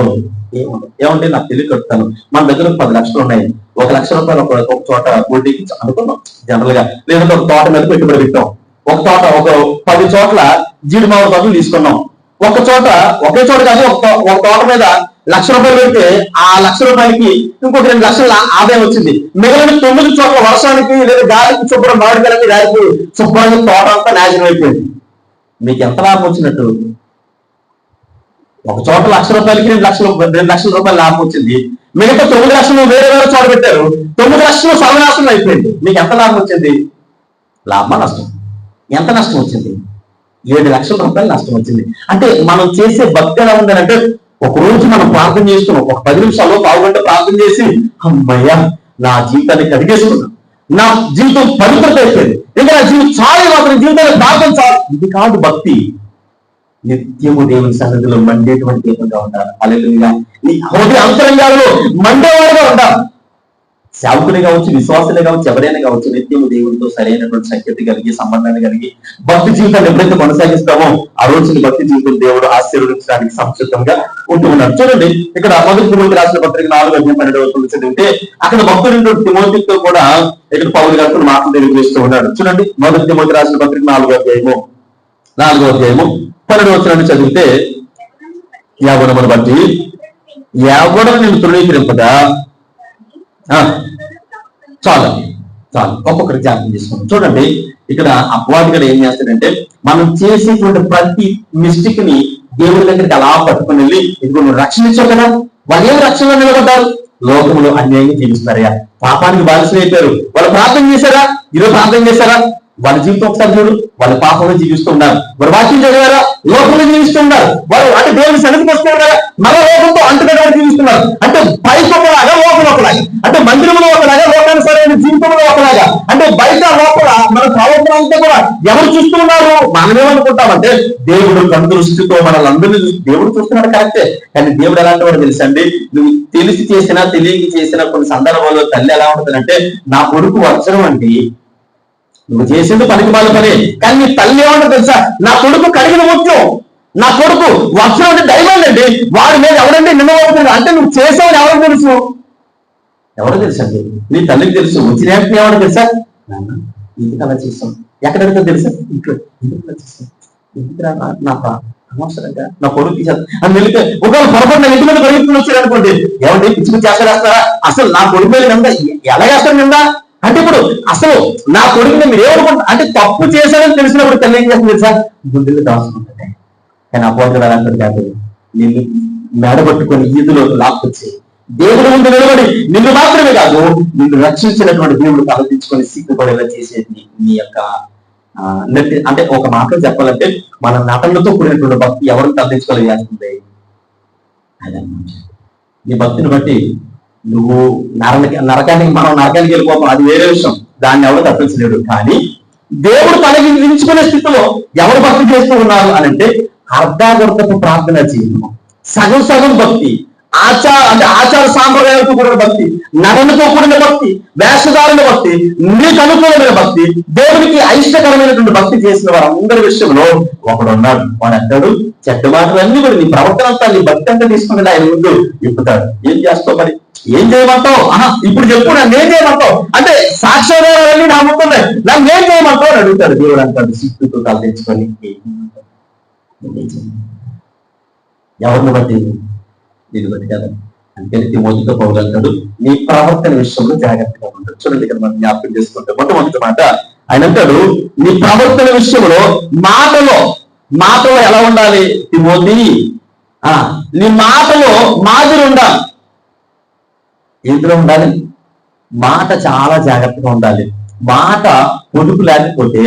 ఏముండదు. ఏమంటే నాకు తెలియ కడతాను మన దగ్గర పది లక్షలు ఉన్నాయి. ఒక లక్ష రూపాయలు ఒక చోట వడ్డీకి అనుకున్నాం జనరల్గా. లేదంటే ఒక తోట మీద పెట్టుబడి పెట్టాం. ఒక తోట ఒక పది చోట్ల జీడి మామిడి తోటలు తీసుకున్నాం. ఒక చోట ఒకే చోట కాదు ఒక ఒక తోట మీద లక్ష రూపాయలు పెడితే ఆ లక్ష రూపాయలకి ఇంకొక రెండు లక్షల ఆదాయం వచ్చింది. మిగిలిన తొమ్మిది చోట్ల వర్షానికి లేదా గాలికి శుభ్రం మామిడికాయలకి గాలికి శుభ్రంగా తోట అంతా నాశనం అయిపోయింది. మీకు ఎంత లాభం వచ్చినట్టు? ఒక చోట లక్ష రూపాయలకి రెండు లక్షలు రెండు లక్షల రూపాయలు లాభం వచ్చింది. మిగతా తొమ్మిది లక్షలు వేరే వేరే చోట పెట్టారు. తొమ్మిది లక్షలు సర్వనాశనం అయిపోయింది. మీకు ఎంత లాభం వచ్చింది? లాభ నష్టం? ఎంత నష్టం వచ్చింది? ఏడు లక్షల రూపాయలు నష్టం వచ్చింది. అంటే మనం చేసే భక్తి ఎలా ఉందంటే ఒక రోజు మనం ప్రార్థన చేస్తున్నాం ఒక పది నిమిషాల్లో పావుగంట ప్రార్థన చేసి అమ్మయ్యా నా జీవితాన్ని కడిగేసుకున్నాను నా జీవితం పవిత్రత అయిపోయింది. ఇంకా నా జీవితం చాలు మాత్రం. జీవితాన్ని ప్రార్థన చాలు ఇది కాదు భక్తి. నిత్యము దేవుని సన్నిధిలో మండేటువంటి దీపంగా ఉండాలి అలెలుగా నీ హృదయ అంతరంగాల్లో మండేవాడుగా ఉండాలి సేవకుని కావచ్చు విశ్వాసులే కావచ్చు ఎవరైనా కావచ్చు నిత్యము దేవుడితో సరైనటువంటి సఖ్యత కలిగి సంబంధాన్ని కలిగి భక్తి జీవితాన్ని ఎప్పుడైతే కొనసాగిస్తామో ఆ రోజుని భక్తి జీవితం దేవుడు ఆశీర్వదించడానికి సంసిద్ధంగా ఉంటున్నాడు చూడండి ఇక్కడ మొదటి తిరుమతి రాసిన పత్రిక నాలుగు అధ్యాయం పన్నెండు వరకు చదివితే అక్కడ భక్తుడు తిమోతితో కూడా ఇక్కడ పౌరు గారు మాటలు తెలియజేస్తూ ఉన్నాడు. చూడండి మొదటి తిమోతి రాసిన పత్రిక నాలుగు అధ్యాయము నాలుగో అధ్యాయము పన్నెండు వచ్చినట్టు చదివితే యావనమును బట్టి ఎవడను నేను తృణీకరింపగా ఆ, చాలు. చాలు. ఒక్కొక్కటి జ్ఞాపకం చేసుకున్నాం చూడండి ఇక్కడ అపవాదిగా కూడా ఏం చేస్తాడంటే మనం చేసేటువంటి ప్రతి మిస్టేక్ని దేవుడి దగ్గరికి అలా పట్టుకుని వెళ్ళి ఇదిగో నువ్వు రక్షణ కదా వాళ్ళు ఏం నిలబడ్డారు? లోకంలో అన్యాయంగా జీవిస్తారయ్యా పాపానికి బానిసలు అయిపోయారు వాళ్ళు ప్రార్థన చేశారా? ఈరోజు ప్రార్థన చేశారా? వాళ్ళ జీవితం ఒకసారి చూడు వాళ్ళ పాపంలో జీవిస్తున్నారు వారు వాక్యం చదివారా? లోకంలో జీవిస్తూ ఉన్నారు వారు అంటే దేవుని సన్నిధికి వస్తున్నారు కదా మన లోకంతో అంటుకట్టుగా జీవిస్తున్నారు. అంటే బయట ఒకలాగా లోపల ఒకలాగా. అంటే మందిరంలో ఒకలాగా లోకానుసరైన జీవితంలో ఒకలాగా. అంటే బయట లోపల మన ప్రవర్తనంతా కూడా ఎవరు చూస్తున్నారు మనమేమనుకుంటామంటే దేవుడు కందృష్టితో మనల్ అందరినీ దేవుడు చూస్తున్నాడు కరెక్టే. కానీ దేవుడు ఎలాంటి వాడు తెలుసండి నువ్వు తెలిసి చేసినా తెలియక చేసినా కొన్ని సందర్భాల్లో తల్లి ఎలా ఉంటుందంటే నా కొడుకు వచ్చడం అండి. నువ్వు చేసింది పనికి మాల పని. కానీ నీ తల్లి ఏమంటుంది తెలుసా? నా కొడుకు కడిగిన ముఖ్యం నా కొడుకు వర్షం అంటే డైమండ్ అండి. వాడి మీద ఎవరండి నిన్నవవుతుంది అంటే నువ్వు చేసావని ఎవరికి తెలుసు? ఎవరు తెలుసండి? నీ తల్లికి తెలుసు. వచ్చిన వెంటనే ఎవరు తెలుసా? నాన్న ఎందుకు అలా చేసాం ఎక్కడెక్కడ తెలుసా? ఇంట్లో. ఎందుకు అలా చేసాం ఎందుకు నా- నా అనవసరంగా. నా కొడుకు తీసేది అని వెళితే ఒకవేళ పొరపాటు నా ఇంటి మీద పరిగెత్తుకుని వచ్చాడు అనుకోండి ఏమండి పిచ్చి పిచ్చి చేస్తారా అసలు నా కొడుకు మీద నిండా ఎలా చేస్తాడు నిండా అంటే ఇప్పుడు అసలు నా కొడుకుని మీరు ఏమనుకుంటారు అంటే తప్పు చేశారని తెలిసినప్పుడు తల్లి ఏం చేస్తుంది తెలుసా? గుండెలు దాచుకుంటుంది. కానీ అపోతుడు అలాంటిది కాదు. నిన్ను మెడబట్టుకొని ఈదులో లాక్కొచ్చి దేవుడు ముందు నిలబడి నిన్ను మాత్రమే కాదు నిన్ను రక్షించినటువంటి దేవుడు ఆలోచించుకొని సిగ్గుపడేలా చేసేది నీ యొక్క అంటే ఒక మాట చెప్పాలంటే మన నటనతో కూడినటువంటి భక్తి ఎవరిని తలదించుకోవాలి చేస్తుంది నీ భక్తిని బట్టి నువ్వు నరక నరకానికి మనం నరకానికి వెళ్ళిపోతాం. అది వేరే విషయం. దాన్ని ఎవరు తప్పించలేడు కానీ దేవుడు తనకి నిలుచుకునే స్థితిలో ఎవరు భక్తి చేస్తూ ఉన్నారు అని అంటే అర్ధాగర్తపు ప్రార్థన చేయడం సగం సగం భక్తి. ఆచార అంటే ఆచార సాంప్రదాయాలతో కూడిన భక్తి నటనతో కూడిన భక్తి వేషధారణ భక్తి నీకు అనుకూలమైన భక్తి దేవునికి అయిష్టకరమైనటువంటి భక్తి చేసిన వారందరి విషయంలో ఒకడు ఉన్నాడు వాడు అంటాడు చెడ్డ మాటలన్నీ కూడా నీ ప్రవర్తన అంతా నీ భక్తి అంతా తీసుకుని ఆయన ముందు ఇప్పుతాడు. ఏం చేస్తావు మరి? ఏం చేయమంటావు? ఆహా ఇప్పుడు చెప్పు నన్ను ఏం చేయమంటావు? అంటే సాక్ష్యాధారాలన్నీ నా ముందున్నాయి నన్ను ఏం చేయమంటావు అని అడుగుతాడు దేవుడు అంటాడు. సిక్కుతో తల తెచ్చుకొని ఎవరిని బట్టి? దీన్ని బట్టి కదా అందుకని తిమోతితో పౌలు నీ ప్రవర్తన విషయంలో జాగ్రత్తగా ఉంటాడు చూడండి ఇక్కడ మనం జ్ఞాపకం చేసుకుంటే మొట్టమొదటి మాట. ఆయన అంటాడు నీ ప్రవర్తన విషయంలో మాటలో మాటలో ఎలా ఉండాలి తిమోతి? ఆ నీ మాటలో మాదిరి ఉండాలి. ఎందులో ఉండాలి? మాట చాలా జాగ్రత్తగా ఉండాలి. మాట పొదుపు లేకపోతే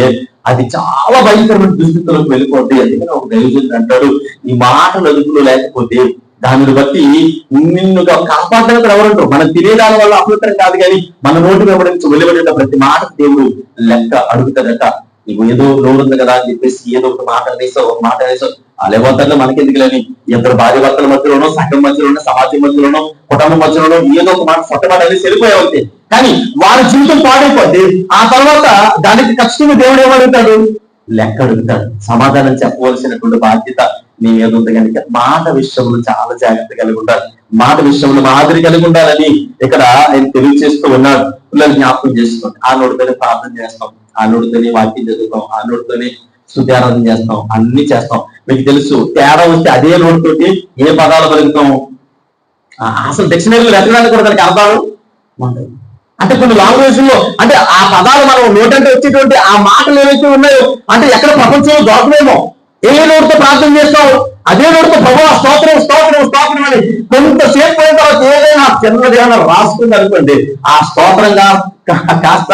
అది చాలా భయంకరమైన దుస్థితులకు వెళ్ళిపోద్ది. అందుకని ఒక దైవజనుడు అంటాడు ఈ మాటలు అదుపులో లేకపోతే దానిని బట్టి నిన్ను కాపాడడానికి ఎవరంటారు మనం తినేదాని వల్ల అపవిత్రం కాదు కానీ మన నోటి వెంబడించి వెలువడిన ప్రతి మాట దేవుడు లెక్క అడుగుతాడట. నీకు ఏదో నోరు కదా అని చెప్పేసి ఏదో ఒక మాట అనేసావు ఒక మాట అనేసావు ఆ మనకెందుకు లేని ఇద్దరు భార్య భర్తల మధ్యలోనో సంఘం మధ్యలోనో సమాజం మధ్యలోనో కుటుంబం మధ్యలోనో ఏదో ఒక మాట సొట్టమాట అనేసి వెళ్ళిపోయావు కానీ వారి జీవితం పాడైపోద్ది. ఆ తర్వాత దానికి ఖచ్చితంగా దేవుడు ఏమడుగుతాడు? లెక్క అడుగుతాడు. సమాధానం చెప్పవలసినటువంటి బాధ్యత నీ మీద ఉంది కనుక మాట విషయంలో చాలా జాగ్రత్త కలిగి ఉండాలి. మాట విషయంలో మాదిరి కలిగి ఉండాలని ఇక్కడ ఆయన తెలియజేస్తూ ఉన్నాడు పిల్లలు జ్ఞాపకం చేసుకోండి. ఆ నోటితోనే ప్రార్థన చేస్తాం. ఆ నోటితోనే వాక్యం చదువుతాం. ఆ నోటితోనే శుద్ధారాధన చేస్తాం. అన్ని చేస్తాం. మీకు తెలుసు తేడా వస్తే అదే నోటితోటి ఏ పదాలు పలుకుతాం? అసలు డిక్షనరీలు వెతకడానికి కూడా దానికి అర్థాలు అంటే కొన్ని లాంగ్వేజ్లో అంటే ఆ పదాలు మనం నోటంటే వచ్చేటువంటి ఆ మాటలు ఏవైతే ఉన్నాయో అంటే ఎక్కడ ప్రపంచంలో దొరకలేమో ఏ నోటితో ప్రార్థన చేస్తావు? అదే నోటితో ప్రభావ స్తోత్రం స్తోత్రం స్తోత్రం అని కొంతసేపు అయిన తర్వాత ఏదైనా చిన్నది రాసుకుంది అనుకోండి ఆ స్తోత్రంగా కాస్త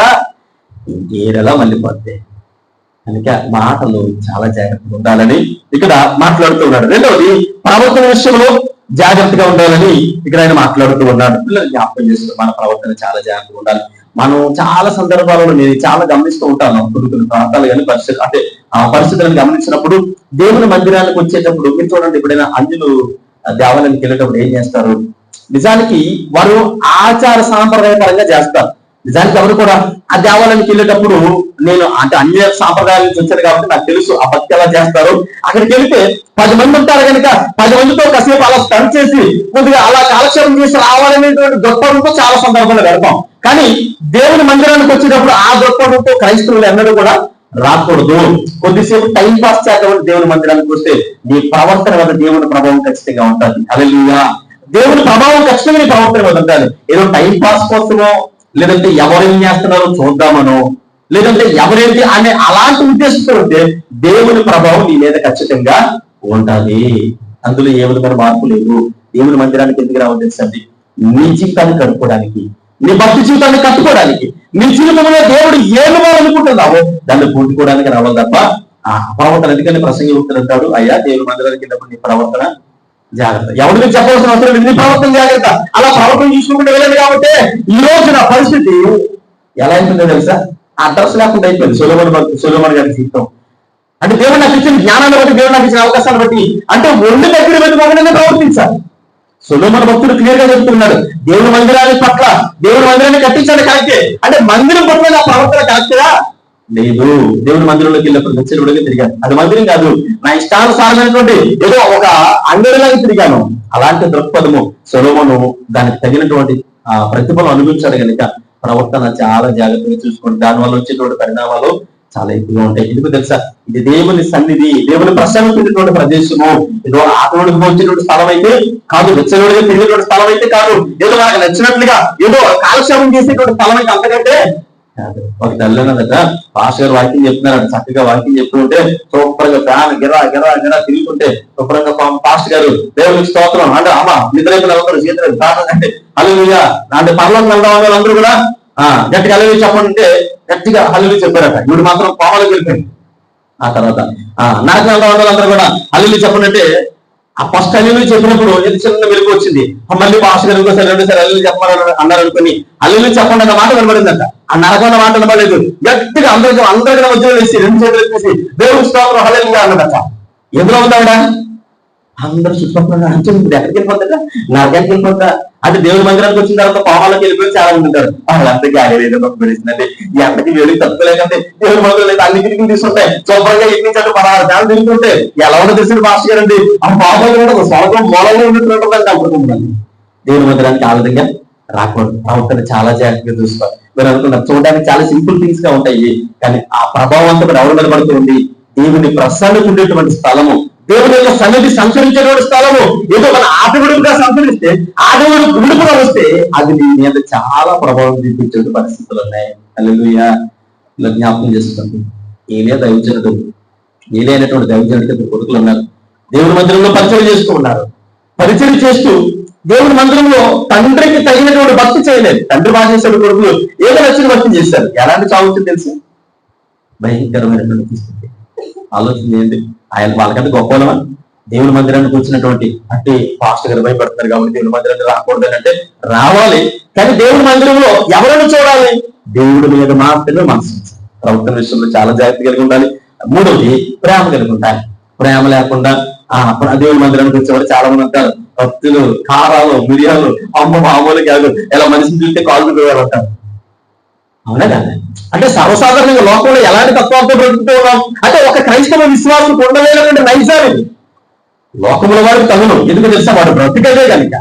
ఇంకేరలా మళ్ళీ పోతే కనుక మాటలు చాలా జాగ్రత్తగా ఉండాలని ఇక్కడ మాట్లాడుతూ ఉన్నాడు. రెండవది ప్రవర్తన విషయంలో జాగ్రత్తగా ఉండాలని ఇక్కడ ఆయన మాట్లాడుతూ ఉన్నాడు. పిల్లలు జ్ఞాపకం చేస్తూ మన ప్రవర్తన చాలా జాగ్రత్తగా ఉండాలి. మనం చాలా సందర్భాలలో నేను చాలా గమనిస్తూ ఉంటాను. కొన్ని కొన్ని ప్రాంతాలు కానీ పరిస్థితి అంటే ఆ పరిస్థితులను గమనించినప్పుడు దేవుని మందిరానికి వచ్చేటప్పుడు మీరు చూడండి ఎప్పుడైనా అంజులు దేవాలయానికి వెళ్ళేటప్పుడు ఏం చేస్తారు? నిజానికి వారు ఆచార సాంప్రదాయపరంగా చేస్తారు. నిజానికి ఎవరు కూడా ఆ దేవాలయానికి వెళ్ళేటప్పుడు నేను అంటే అన్ని సాంప్రదాయాల నుంచి వచ్చాను కాబట్టి నాకు తెలుసు ఆ భక్తి ఎలా చేస్తారు. అక్కడికి వెళ్తే పది మంది ఉంటారు కనుక పది మందితో కాసేపు అలా స్టన్ చేసి కొద్దిగా అలా కాలక్షేపం చేసి రావాలనేటువంటి దృక్పథంతో చాలా సందర్భంలో పెడతాం. కానీ దేవుని మందిరానికి వచ్చేటప్పుడు ఆ దృక్పథంతో క్రైస్తవులు ఎన్నడూ కూడా రాకూడదు. కొద్దిసేపు టైం పాస్ చేద్దామని దేవుని మందిరానికి వస్తే నీ ప్రవర్తన వల్ల దేవుని ప్రభావం ఖచ్చితంగా ఉంటుంది. అలెలుగా దేవుని ప్రభావం ఖచ్చితంగా నీ ప్రవర్తన వల్ల ఉంటుంది ఏదో టైం పాస్ కోసమో లేదంటే ఎవరేం చేస్తున్నారో చూద్దామనో లేదంటే ఎవరేంటి అనే అలాంటి ఉద్దేశంతో ఉంటే దేవుని ప్రభావం నీ మీద ఖచ్చితంగా ఉండాలి. అందులో ఏ విధమైన మార్పు లేవు దేవుని మందిరానికి ఎందుకు రావాలి తెలుసండి నీ జీవితాన్ని కట్టుకోవడానికి నీ భక్తి జీవితాన్ని కట్టుకోవడానికి నీ జీవితంలో దేవుడు ఏమో అనుకుంటున్నావో దాన్ని పూర్తికోవడానికి రావాలి తప్ప ఆ ప్రవర్తన ఎందుకని ప్రసంగి ఉంటాడు అయ్యా దేవుడు మందిరానికి వెళ్ళినప్పుడు నీ ప్రవర్తన జాగ్రత్త. ఎవరు మీకు చెప్పవలసిన అవసరం లేదు నీ ప్రవర్తన జాగ్రత్త. అలా ప్రవర్తన చూసుకుంటూ వెళ్ళదు కాబట్టి ఈ రోజు నా పరిస్థితి ఎలా అయిపోయిందో తెలుసా? అడ్రస్ లేకుండా అయిపోయింది. సులభన్ సులభన్ గారి జీవితం. అంటే దేవుడు నాకు ఇచ్చిన జ్ఞానాన్ని బట్టి దేవుడు నాకు ఇచ్చిన అవకాశాన్ని బట్టి అంటే ఒళ్ళు దగ్గర పెట్టుకోకుండా ప్రవర్తించాలి సులోమన భక్తుడు క్లియర్గా చెప్తున్నాడు. దేవుని మందిరాన్ని పట్ల దేవుని మందిరాన్ని కట్టించాడు కరెక్టే. అంటే మందిరం పట్ల నా ప్రవర్తన కరెక్ట్గా లేదు. దేవుని మందిరంలోకి వెళ్ళినప్పుడు నచ్చినప్పుడుగా తిరిగాను. అది మందిరం కాదు. నా ఇష్టానుసారమైనటువంటి ఏదో ఒక అంగడిలాగా తిరిగాను. అలాంటి దృక్పథము సొలోమను దానికి తగినటువంటి ఆ ప్రతిఫలం అనుభవించాడు కనుక ప్రవర్తన చాలా జాగ్రత్తగా చూసుకోండి. దానివల్ల వచ్చేటువంటి పరిణామాలు చాలా ఎక్కువగా ఉంటాయి. ఎందుకు తెలుసా? ఇది దేవుని సన్నిధి దేవుని ప్రశాంతమైనటువంటి ప్రదేశము. ఏదో ఆత్మడికి వచ్చినటువంటి స్థలం అయితే కాదు నచ్చినట్టుగా తిరిగినటువంటి స్థలం అయితే కాదు. ఏదో మనకు నచ్చినట్లుగా ఏదో కాలక్షేమం చేసేటువంటి స్థలం అయితే అంతకంటే ఒక తల్లి ఉన్నదట పాస్ గారు చెప్తున్నారు చక్కగా వాకింగ్ చెప్తుంటే సూపర్ ఫ్యాన్ గిరా గిరా గిరా తిరుగుతుంటే శుభ్రంగా పాస్ట్ గారు దేవునికి స్తోత్రం. అంటే అమ్మ నిద్రైపు అందరూ చేతులు అంటే అల్లుగా అంటే పర్లోకి వెళ్దాం అనే వాళ్ళందరూ కూడా గట్టిగా అల్లు చెప్పండి అంటే గట్టిగా అల్లు చెప్పారట. ఇప్పుడు మాత్రం కోమలకు వెళ్ళిపోయింది ఆ తర్వాత ఆ నాకు వాళ్ళందరూ కూడా అల్లు చెప్పనంటే ఆ ఫస్ట్ అల్లు చెప్పినప్పుడు ఎంత చిన్న వెలుగు వచ్చింది. మళ్ళీ భాష గారు ఇంకోసారి రెండోసారి అల్లు చెప్పమని అన్నారు అనుకుని అల్లు చెప్పండి అన్న మాట వినబడిందంట. ఆ నరకమైన మాట వినబడలేదు. గట్టిగా అందరికీ అందరికీ మధ్యలో వేసి రెండు చేతులు వేసి దేవుడు స్తోత్రం హలలుగా అన్నదట. ఎందులో ఉందావిడ అందరూ చుట్టుపక్కల అంచెలు ఇప్పుడు ఎక్కడికి వెళ్ళిపోతా నరకానికి వెళ్ళిపోతా అంటే దేవుడి మందిరానికి వచ్చిన తర్వాత పావాలకి వెళ్ళిపోయి చాలా మంది ఉంటారు. వాళ్ళంతా గాలి ఏదో పెడుతుందంటే ఎంతకి వేడి తప్పలేకంటే దేవుడి మందిరం అన్ని తిరిగి తీసుకుంటాయి శుభ్రంగా ఇటు నుంచి పదహారు తిరుగుతుంటే ఎలా ఉన్న తెలిసిన భాష గారండి. ఆ పాపాలు కూడా స్వర్గం మూలంలో ఉన్నట్టుంటుందండి దేవుడి మందిరానికి ఆ విధంగా రాకూడదు. ప్రవర్తన చాలా జాగ్రత్తగా చూసుకోవాలి. మీరు అనుకున్నారు చూడడానికి చాలా సింపుల్ థింగ్స్గా ఉంటాయి కానీ ఆ ప్రభావం అంతా కూడా ఎవరు నిలబడుతుంది దేవుని ప్రసన్నకు ఉండేటువంటి స్థలము. దేవుని యొక్క సన్నిధి సంచరించేటువంటి స్థలము. ఏదో మన ఆటగుడుగా సంచరిస్తే ఆటవిడు విడుపుగా వస్తే అది నీ మీద చాలా ప్రభావం చూపించే పరిస్థితులు ఉన్నాయి. అల్లెలుయా ఇలా జ్ఞాపకం చేసుకోండి. నేనే దైవజనుడు. ఏలే అనేటువంటి దైవజనుడికి ఇద్దరు కొడుకులు ఉన్నారు. దేవుని మందిరంలో పరిచయం చేస్తూ ఉన్నారు. పరిచయం చేస్తూ దేవుని మందిరంలో తండ్రికి తగినటువంటి భక్తి చేయలేదు. తండ్రి బాగా చేశాడు కొడుకులు ఏదో నచ్చిన భక్తి చేశారు. ఎలాంటి చావుతుంది తెలుసు? భయంకరమైనటువంటి ఆలోచన ఏంటి? ఆయన వాళ్ళకంటే గొప్పలమా దేవుని మందిరానికి వచ్చినటువంటి అంటే పాస్ట్ గారు భయపడతారు కాబట్టి దేవుని మందిరానికి రాకూడదు అంటే రావాలి. కానీ దేవుని మందిరంలో ఎవరైనా చూడాలి? దేవుడి మీద మాత్రమే మనసు ప్రవర్తన విషయంలో చాలా జాగ్రత్త కలిగి ఉండాలి. మూడోది ప్రేమ కలిగి ఉండాలి. ప్రేమ లేకుండా ఆ ప్ర- మందిరానికి వచ్చేవాడు చాలా మంది అంటారు. భక్తులు కారాలు మిరియాలు అమ్మ మామూలు కాదు. ఇలా మనిషిని చూస్తే కాళ్ళు అంటారు. అవునా కదా? అంటే సర్వసాధారణంగా లోకంలో ఎలాంటి తత్వాలతో బ్రతుకుతూ ఉన్నాం? అంటే ఒక క్రైస్తవ విశ్వాసం పొందలేనటువంటి నైజాలు ఇవి. లోకంలో వాడికి తగును ఎందుకు తెలుసా? వాడు బ్రతికదే కనుక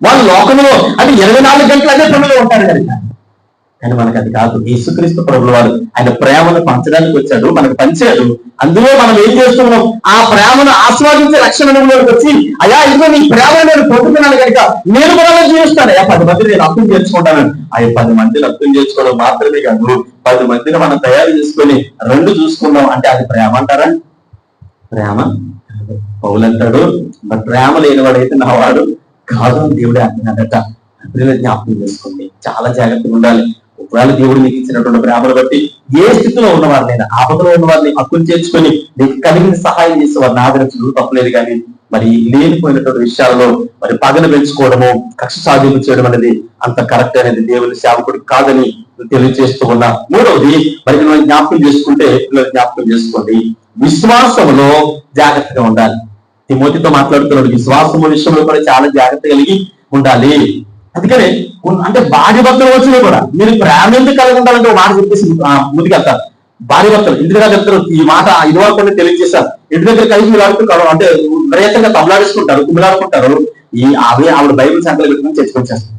వాళ్ళు లోకంలో అంటే ఇరవై నాలుగు గంటలు అదే పనులు ఉంటారు కనుక కానీ మనకు అది కాదు. యేసుక్రీస్తు ప్రభుల వారు ఆయన ప్రేమను పంచడానికి వచ్చాడు మనకు పంచాడు. అందులో మనం ఏం చేస్తున్నాం? ఆ ప్రేమను ఆస్వాదించే రక్షణ వచ్చి అయ్యా ఇదిగో నీ ప్రేమ నేను పొందుతున్నాను కనుక నేను కూడా జీవిస్తాను అయ్యా పది మంది నేను అర్థం చేసుకుంటాను. అయ్యా పది మందిని అర్థం చేసుకోవడం మాత్రమే కాదు. పది మందిని మనం తయారు చేసుకొని రెండు చూసుకుందాం. అంటే అది ప్రేమ అంటారా? ప్రేమ? పౌలంటాడు మరి ప్రేమ లేనివాడైతే నా వాడు కాదు దేవుడే అంటున్నాడట. జ్ఞాపకం చేసుకోండి. చాలా జాగ్రత్తగా ఉండాలి. ఒకవేళ దేవుడు నీకు ఇచ్చినటువంటి ప్రేమను బట్టి ఏ స్థితిలో ఉన్నవారినైనా ఆపదలో ఉన్నవారిని హక్కులు చేర్చుకొని నీకు కలిగిన సహాయం చేసే వారిని ఆదరించడం తప్పలేదు కానీ మరి లేనిపోయినటువంటి విషయాల్లో మరి పగలు పెంచుకోవడము కక్ష సాధింపు చేయడం అనేది అంత కరెక్ట్ అనేది దేవుని సేవకుడు కాదని తెలియజేస్తూ ఉన్నా. మూడవది మరి మనం జ్ఞాపకం చేసుకుంటే పిల్లలు జ్ఞాపకం చేసుకోండి. విశ్వాసంలో జాగ్రత్తగా ఉండాలి. తిమోతితో మాట్లాడుతున్నాడు విశ్వాసము విషయంలో కూడా చాలా జాగ్రత్త కలిగి ఉండాలి. అందుకనే అంటే భార్య భర్తలు వచ్చినా కూడా మీరు ప్రేమ ఎందుకు కలిగి ఉండాలంటే మాట చెప్పేసి ముందుకెళ్తారు. భార్య భర్తలు ఇంటి దగ్గర చెప్తారు? ఈ మాట ఇది వరకు తెలియజేశారు. ఇంటి దగ్గర కలిసి మీరు ఆడుకుంటారు అంటే విపరీతంగా తమలాడేసుకుంటారు కుమిలాడుకుంటారు ఈ ఆవిడ ఆవిడ బైబిల్ సంకలు పెట్టుకుని చర్చకొచ్చేస్తారు.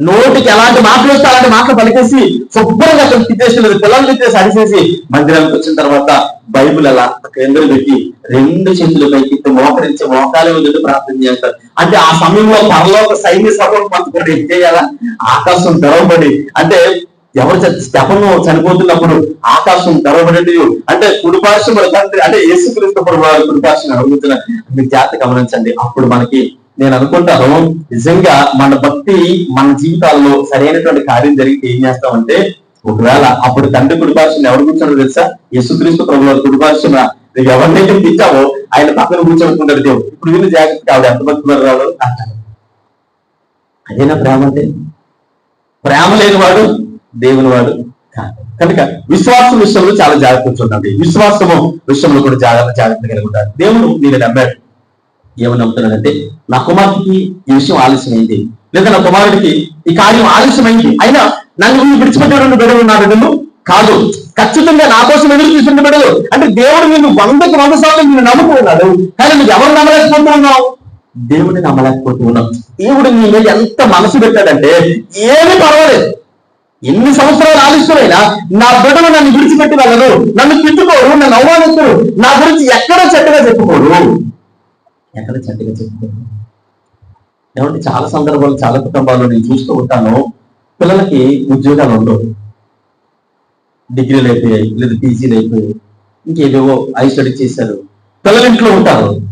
నోటికి ఎలాంటి మాటలు వస్తే అలాంటి మాటలు పలికేసి శుభ్రంగా అతను తిట్టేసి పిల్లలు తిట్టేసి అడిచేసి మందిరానికి వచ్చిన తర్వాత బైబిల్ అలా కేంద్రం పెట్టి రెండు చేతులు పైకి మోకరించి మోకాలు వదిలి ప్రార్థన చేస్తారు. అంటే ఆ సమయంలో పరలోక సైన్య సభలు పంచుకోండి ఏం చేయాలా? ఆకాశం తెరవబడి అంటే ఎవరు స్టెపను చనిపోతున్నప్పుడు ఆకాశం తెరవబడి అంటే కుడిపార్శ్వం తండ్రి అంటే యేసుక్రీస్తు ప్రభు వారి అడుగుతున్న మీ జాతి గమనించండి. అప్పుడు మనకి నేను అనుకుంటాను నిజంగా మన భక్తి మన జీవితాల్లో సరైనటువంటి కార్యం జరిగితే ఏం చేస్తామంటే ఒకవేళ అప్పుడు తండ్రి కుటుంబాసుని ఎవరు కూర్చోడో తెలుసా? యేసుక్రీస్తు ప్రభు కుటుంబాసున నువ్వు ఎవరినైతే తిట్టావో ఆయన పక్కన కూర్చోబెట్టుకుంటాడు దేవుడు. ఇప్పుడు వీళ్ళు జాగ్రత్త ఆవిడ ఎంత భక్తున్నారు వాళ్ళు అంటారు అదేనా ప్రేమ అంటే? ప్రేమ లేనివాడు దేవుని వాడు కనుక విశ్వాసం విషయంలో చాలా జాగ్రత్త ఉండండి. విశ్వాసము విషయంలో కూడా జాగ్రత్త జాగ్రత్త కలిగి ఉంటారు దేవుడు నేను నమ్మాడు. ఏమని నమ్ముతున్నాడంటే నా కుమార్తెకి ఈ విషయం ఆలస్యమైంది. లేదా నా కుమారుడికి ఈ కార్యం ఆలస్యమైంది. అయినా నన్ను వీళ్ళు బిడ్డలు ఉన్నాడు నిన్ను కాదు ఖచ్చితంగా నా కోసం ఎదురు చూసిన బిడ్డలు అంటే దేవుడు నిన్ను వందకు వంద శాతం నిన్ను నమ్ముకున్నాడు. కానీ నువ్వు ఎవరు నమ్మలేకపోతూ ఉన్నావు? దేవుడిని నమ్మలేకపోతూ ఉన్నావు. దేవుడు నీ మీద ఎంత మనసు పెట్టాడంటే ఏమీ పర్వాలేదు. ఎన్ని సంవత్సరాలు ఆలస్యమైనా నా బిడ్డలు నన్ను విడిచిపెట్టి వెళ్ళరు. నన్ను తిట్టుకోరు నన్ను అవమానిస్తారు నా గురించి ఎక్కడ చెట్టుగా చెప్పుకోరు. ఎక్కడ చక్కగా చెప్పుకోరు ఏమంటే చాలా సందర్భాలు చాలా కుటుంబాల్లో నేను చూస్తూ ఉంటాను. పిల్లలకి ఉద్యోగాలు ఉండవు. డిగ్రీలు అయిపోయాయి లేదా పీజీలు అయిపోయాయి. ఇంకేవేవో ఐ స్టడీ చేశారు. పిల్లలు ఇంట్లో ఉంటారు.